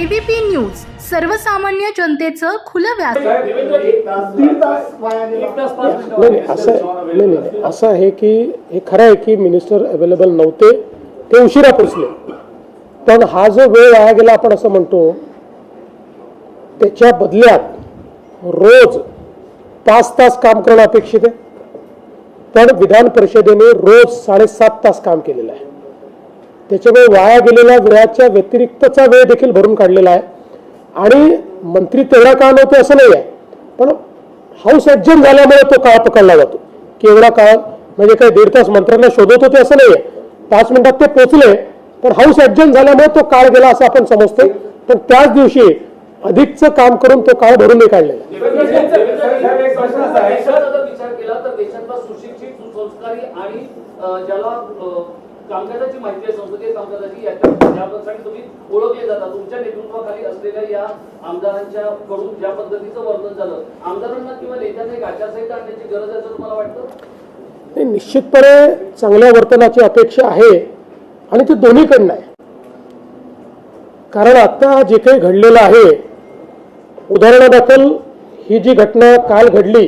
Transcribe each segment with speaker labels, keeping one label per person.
Speaker 1: ABP news सर्वसामान्य जनतेचं खुलं व्यास
Speaker 2: दीड तास वाया गेला.
Speaker 3: नाही नाही असं नाही नाही नाही. असं आहे की हे खरं आहे की मिनिस्टर अवेलेबल नव्हते ते उशिरा पोचले. पण हा जो वेळ वाया गेला आपण असं म्हणतो त्याच्या बदल्यात रोज पाच तास काम करणं अपेक्षित आहे. पण विधान परिषदेने रोज साडेसात तास काम केलेलं आहे. त्याच्यामुळे वाया गेलेल्या वेळाच्या व्यतिरिक्तचा वेळ देखील भरून काढलेला आहे. आणि मंत्री तेवढा काळ नव्हते असं नाही आहे. पण हाऊस ॲडजन झाल्यामुळे तो काळ पकडला जातो. की एवढा काळ? म्हणजे काही दीड तास मंत्र्यांना शोधत होते असं नाही आहे. पाच मिनिटात ते पोचले पण हाऊस ॲडजन झाल्यामुळे तो काळ गेला असं आपण समजतो पण त्याच दिवशी अधिकचं काम करून तो काळ भरून नाही काढलेला
Speaker 4: कामकाजाची माहिती आहे संसदीय कामकाजाची याच्या त्यासाठी तुम्ही ओळखले जाता तुमच्या नेतृत्वाखाली असलेल्या या आमदारांच्या कडून ज्या पद्धतीचं वर्णन झालं आमदारांना किंवा नेत्यांना एक आचारसंहिता आणण्याची गरज आहे असं तुम्हाला वाटतं?
Speaker 3: ते निश्चितपणे चांगल्या वर्तनाची अपेक्षा आहे आणि ते दोन्हीकडनं आहे. कारण आता जे काही घडलेलं आहे उदाहरणादाखल ही जी घटना काल घडली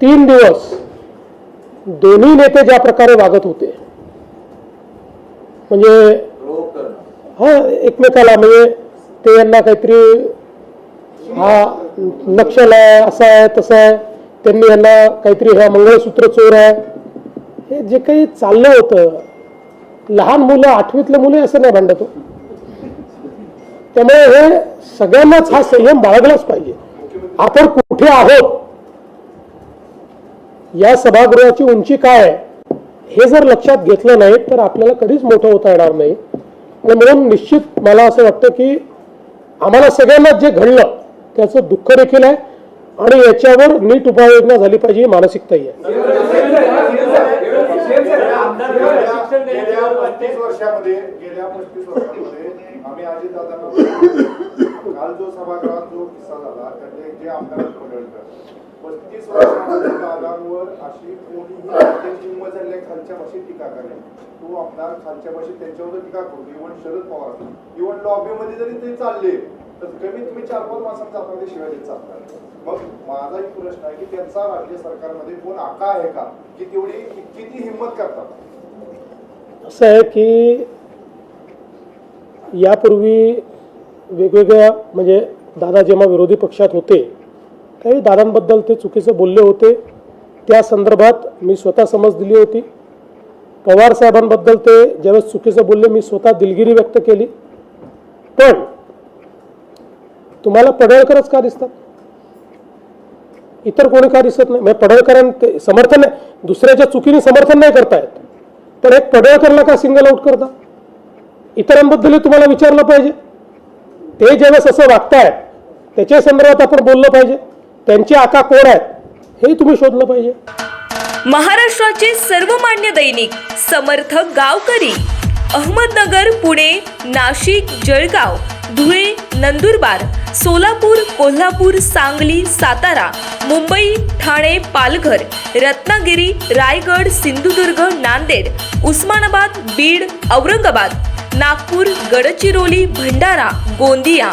Speaker 3: तीन दिवस दोन्ही नेते ज्या प्रकारे वागत होते म्हणजे हा एकमेकाला म्हणजे ते यांना काहीतरी हा नक्षल आहे असा आहे तसा आहे. त्यांनी यांना काहीतरी हा मंगळसूत्र चोर आहे. हे जे काही चाललं होतं लहान मुलं आठवीतले मुले असं नाही भांडत हो. त्यामुळे हे सगळ्यांनाच हा संयम बाळगलाच पाहिजे. आपण कुठे आहोत? या सभागृहाची उंची काय आहे? हे जर लक्षात घेतलं नाही तर आपल्याला कधीच मोठं होता येणार नाही. आणि म्हणून निश्चित मला असं वाटतं की आम्हाला सगळ्यांना जे घडलं त्याचं दुःख देखील आहे आणि याच्यावर नीट उपाययोजना झाली पाहिजे ही मानसिकताही आहे.
Speaker 2: बत्तीस पस्तीस वर्षामध्ये दादांवर अशी कोणीही त्यांची हिंमत झाली खालच्या भाषेत टीका करेल तो आमदार खालच्या भाषेत त्यांच्यावर टीका करतो. इव्हन शरद पवार. इव्हन लॉबीमध्ये जरी ते चालले तर कमीत कमी चार पाच माणसांचा आपण शिवाय देत चालतात. मग माझा एक प्रश्न आहे की त्यांचा राज्य सरकारमध्ये कोण आका आहे का? की तेवढी किती हिंमत करतात?
Speaker 3: असं आहे की यापूर्वी वेगवेगळ्या म्हणजे दादा जेव्हा विरोधी पक्षात होते काही दादांबद्दल ते चुकीचं बोलले होते त्या संदर्भात मी स्वतः समज दिली होती. पवार साहेबांबद्दल ते ज्यावेळेस चुकीचं बोलले मी स्वतः दिलगिरी व्यक्त केली. पण तुम्हाला पडळकरच का दिसतात? इतर कोणी का दिसत नाही? म्हणजे पडळकरां ते समर्थन नाही दुसऱ्याच्या चुकीने समर्थन नाही करतायत. पण एक पडळकरला का सिंगल आउट करता? इतरांबद्दलही तुम्हाला विचारलं पाहिजे. ते ज्यावेळेस असं वागतायत त्याच्या संदर्भात आपण बोललं पाहिजे. त्यांचे आका कोण आहेत हे तुम्ही शोधलं पाहिजे.
Speaker 5: महाराष्ट्राचे सर्वमान्य दैनिक समर्थ गावकरी अहमदनगर पुणे नाशिक जळगाव धुळे नंदुरबार सोलापूर कोल्हापूर सांगली सातारा मुंबई ठाणे पालघर रत्नागिरी रायगड सिंधुदुर्ग नांदेड उस्मानाबाद बीड औरंगाबाद नागपूर गडचिरोली भंडारा गोंदिया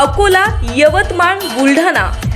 Speaker 5: अकोला यवतमाळ बुलढाणा